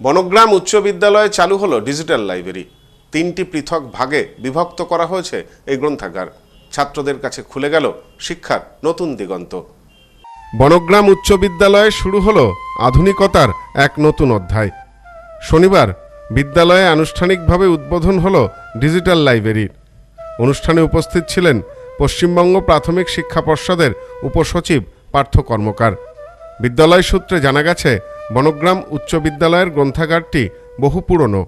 বনগ্রাম উচ্চ বিদ্যালয়ে চালু হলো ডিজিটাল লাইব্রেরি। তিনটি পৃথক ভাগে বিভক্ত করা হয়েছে এই গ্রন্থাগার। ছাত্রদের কাছে খুলে গেল শিক্ষার নতুন দিগন্ত। বনগ্রাম উচ্চ বিদ্যালয়ে শুরু হলো আধুনিকতার এক নতুন অধ্যায়। শনিবার বিদ্যালয়ে আনুষ্ঠানিকভাবে উদ্বোধন হলো ডিজিটাল লাইব্রেরির অনুষ্ঠানে উপস্থিত ছিলেন পশ্চিমবঙ্গ প্রাথমিক শিক্ষা পর্ষদের উপসচিব পার্থ কর্মকার। বিদ্যালয় সূত্রে জানা গেছে বনগ্রাম উচ্চ বিদ্যালয়ের গ্রন্থাগারটি বহু পুরনো।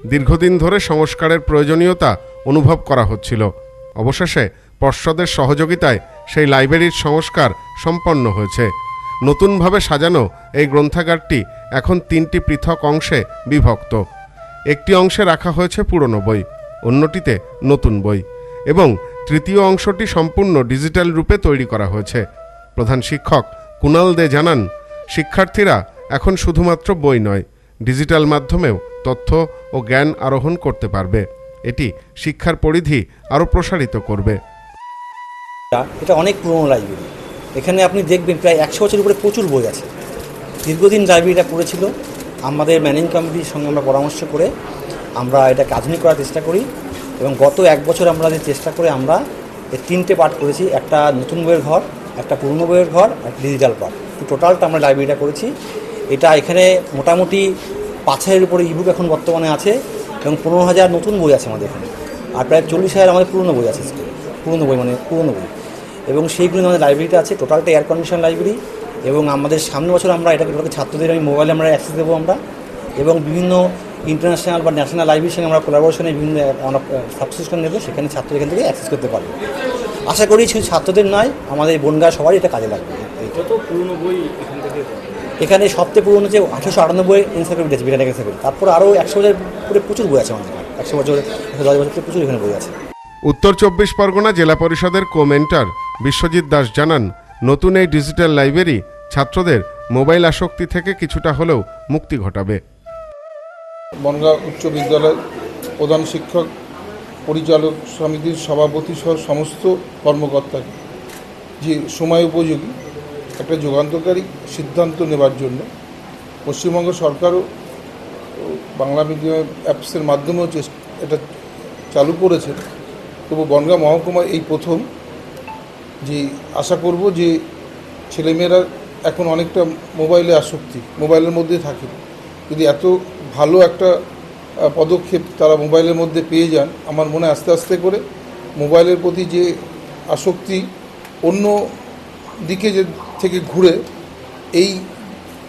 দীর্ঘদিন ধরে সংস্কারের প্রয়োজনীয়তা অনুভব করা হচ্ছিল। অবশেষে পর্ষদের সহযোগিতায় সেই লাইব্রেরির সংস্কার সম্পন্ন হয়েছে। নতুনভাবে সাজানো এই গ্রন্থাগারটি এখন তিনটি পৃথক অংশে বিভক্ত। একটি অংশে রাখা হয়েছে পুরনো বই, অন্যটিতে নতুন বই এবং তৃতীয় অংশটি সম্পূর্ণ ডিজিটাল রূপে তৈরি করা হয়েছে। প্রধান শিক্ষক কুনাল দে জানান, শিক্ষার্থীরা এখন শুধুমাত্র বই নয়, ডিজিটাল মাধ্যমেও তথ্য ও জ্ঞান আরোহণ করতে পারবে। এটি শিক্ষার পরিধি আরও প্রসারিত করবে। এটা অনেক পুরনো লাইব্রেরি এখানে আপনি দেখবেন প্রায় একশো বছরের উপরে প্রচুর বই আছে। দীর্ঘদিন লাইব্রেরিটা পড়েছিল। আমাদের ম্যানেজিং কমিটির সঙ্গে আমরা পরামর্শ করে আমরা এটাকে আধুনিক করার চেষ্টা করি এবং গত এক বছর আমরা যে চেষ্টা করে আমরা এর তিনটে পার্ট করেছি। একটা নতুন বইয়ের ঘর, একটা পুরনো বইয়ের ঘর একটা ডিজিটাল পার্ট টোটালটা আমরা লাইব্রেরিটা করেছি। এটা এখানে মোটামুটি পাঁচ হাজারের উপরে ইবুক এখন বর্তমানে আছে এবং পনেরো হাজার নতুন বই আছে আমাদের এখানে। আর প্রায় চল্লিশ হাজার আমাদের পুরনো বই আছে পুরনো বই মানে পুরনো বই। এবং সেইগুলো আমাদের লাইব্রেরিটা আছে টোটালটা এয়ার কন্ডিশন লাইব্রেরি এবং আমাদের সামনের বছর আমরা এটাকে ছাত্রদের আমি মোবাইলে আমরা অ্যাক্সেস দেবো আমরা। এবং বিভিন্ন ইন্টারন্যাশনাল বা ন্যাশনাল লাইব্রেরির সঙ্গে আমরা কোলাবোরেশনে বিভিন্ন, আমরা সাবস্ক্রিপশন নেব, সেখানে ছাত্র এখান থেকে অ্যাক্সেস করতে পারবে। আশা করি শুধু ছাত্রদের নয়, আমাদের বনগা সবারই এটা কাজে লাগবে। যত পুরনো বই এখান থেকে এখানে সবচেয়ে পুরনো যে আঠারোশো আটানব্বই এনসাইক্লোপিডিয়া আছে বিজ্ঞান এনসাইক্লোপিডিয়া। তারপর আরও একশো বছর করে প্রচুর বই আছে আমাদের একশো বছর একশো দশ বছর প্রচুর এখানে বই আছে। উত্তর চব্বিশ পরগনা জেলা পরিষদের কোমেন্টার বিশ্বজিৎ দাস জানান নতুন এই ডিজিটাল লাইব্রেরি ছাত্রদের মোবাইল আসক্তি থেকে কিছুটা হলেও মুক্তি ঘটাবে। বনগাঁ উচ্চ বিদ্যালয় প্রধান শিক্ষক পরিচালক সমিতির সভাপতি সহ সমস্ত কর্মকর্তাকে যে সময় উপযোগী একটা যুগান্তকারী সিদ্ধান্ত নেবার জন্য পশ্চিমবঙ্গ সরকারও বাংলা মিডিয়াম অ্যাপসের মাধ্যমেও এটা চালু করেছে। তবু বনগাঁ মহকুমা এই প্রথম যে আশা করব যে ছেলেমেয়েরা এখন অনেকটা মোবাইলে আসক্তি, মোবাইলের মধ্যে থাকে। যদি এত ভালো একটা পদক্ষেপ তারা মোবাইলের মধ্যে পেয়ে যান, আমার মনে আস্তে আস্তে করে মোবাইলের প্রতি যে আসক্তি অন্য দিকে যে থেকে ঘুরে এই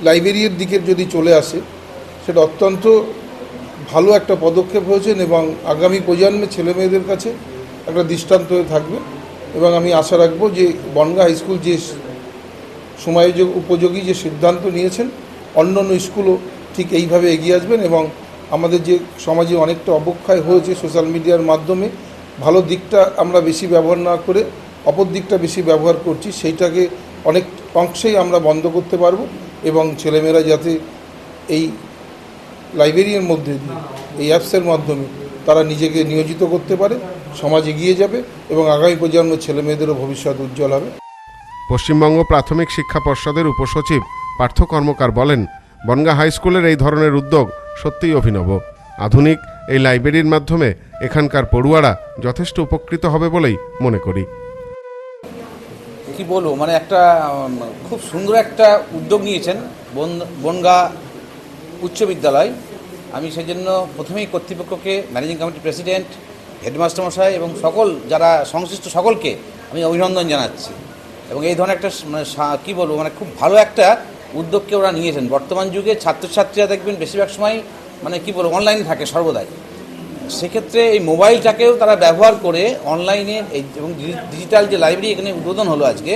লাইব্রেরির দিকে যদি চলে আসে, সেটা অত্যন্ত ভালো একটা পদক্ষেপ হয়েছেন এবং আগামী প্রজন্মের ছেলেমেয়েদের কাছে একটা দৃষ্টান্ত থাকবে। এবং আমি আশা রাখব যে বনগা হাই স্কুল যে সময় উপযোগী যে সিদ্ধান্ত নিয়েছেন অন্য অন্য স্কুলও ঠিক এইভাবে এগিয়ে আসবেন এবং আমাদের যে সমাজে অনেকটা অবক্ষয় হয়েছে সোশ্যাল মিডিয়ার মাধ্যমে, ভালো দিকটা আমরা বেশি ব্যবহার না করে অপর দিকটা বেশি ব্যবহার করছি, সেইটাকে অনেক অংশেই আমরা বন্ধ করতে পারব এবং ছেলেমেয়েরা যাতে এই লাইব্রেরির মধ্যে দিয়ে, এই অ্যাপসের মাধ্যমে তারা নিজেকে নিয়োজিত করতে পারে, সমাজ এগিয়ে যাবে এবং আগামী প্রজন্মের ছেলেমেয়েদেরও ভবিষ্যৎ উজ্জ্বল হবে। পশ্চিমবঙ্গ প্রাথমিক শিক্ষা পর্ষদের উপসচিব পার্থ কর্মকার বলেন, বনগা হাই স্কুলের এই ধরনের উদ্যোগ সত্যিই অভিনব। আধুনিক এই লাইব্রেরির মাধ্যমে এখানকার পড়ুয়ারা যথেষ্ট উপকৃত হবে বলেই মনে করি। কি বলব মানে একটা খুব সুন্দর একটা উদ্যোগ নিয়েছেন বন, বনগা উচ্চ বিদ্যালয়। আমি সেই জন্য প্রথমেই কর্তৃপক্ষকে, ম্যানেজিং কমিটির প্রেসিডেন্ট, হেডমাস্টার মশাই এবং সকল, যারা সংশ্লিষ্ট সকলকে আমি অভিনন্দন জানাচ্ছি। এবং এই ধরনের একটা মানে কী বলব মানে খুব ভালো একটা উদ্যোগকে ওরা নিয়েছেন। বর্তমান যুগে ছাত্রছাত্রীরা দেখবেন বেশিরভাগ সময় মানে কী বলব অনলাইনে থাকে সর্বদাই। সেক্ষেত্রে এই মোবাইলটাকেও তারা ব্যবহার করে অনলাইনে এবং ডিজিটাল যে লাইব্রেরি এখানে উদ্বোধন হলো আজকে,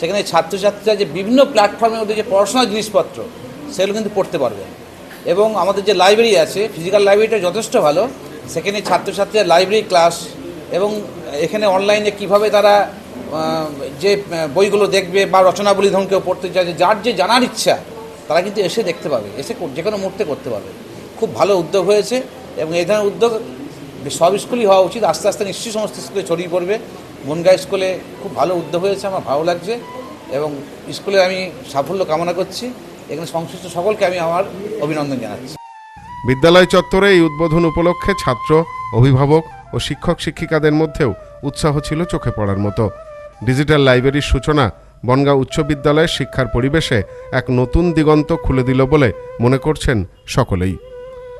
সেখানে ছাত্রছাত্রীরা যে বিভিন্ন প্ল্যাটফর্মে ওদের যে পড়াশোনার জিনিসপত্র, সেগুলো কিন্তু পড়তে পারবে। এবং আমাদের যে লাইব্রেরি আছে ফিজিক্যাল লাইব্রেরিটা যথেষ্ট ভালো। সেখানে ছাত্রছাত্রীরা লাইব্রেরি ক্লাস এবং এখানে অনলাইনে কীভাবে তারা যে বইগুলো দেখবে বা রচনাবলী ধরুন কেউ পড়তে চায় যার যে জানার ইচ্ছা, তারা কিন্তু এসে দেখতে পাবে, এসে যে কোনো মুহূর্তে করতে পারবে। খুব ভালো উদ্যোগ হয়েছে। এবং এই ধরনের উদ্যোগ সব স্কুলই হওয়া উচিত। আস্তে আস্তে নিশ্চয়ই সমস্ত স্কুলে ছড়িয়ে পড়বে। বনগাঁ স্কুলে খুব ভালো উদ্যোগ হয়েছে, আমার ভালো লাগছে এবং স্কুলে আমি সাফল্য কামনা করছি। এখানে সংশ্লিষ্ট সকলকে আমি আমার অভিনন্দন জানাচ্ছি। বিদ্যালয় চত্বরে এই উদ্বোধন উপলক্ষে ছাত্র, অভিভাবক ও শিক্ষক শিক্ষিকাদের মধ্যেও উৎসাহ ছিল চোখে পড়ার মতো। ডিজিটাল লাইব্রেরির সূচনা বনগাঁ উচ্চ বিদ্যালয়ের শিক্ষার পরিবেশে এক নতুন দিগন্ত খুলে দিল বলে মনে করছেন সকলেই।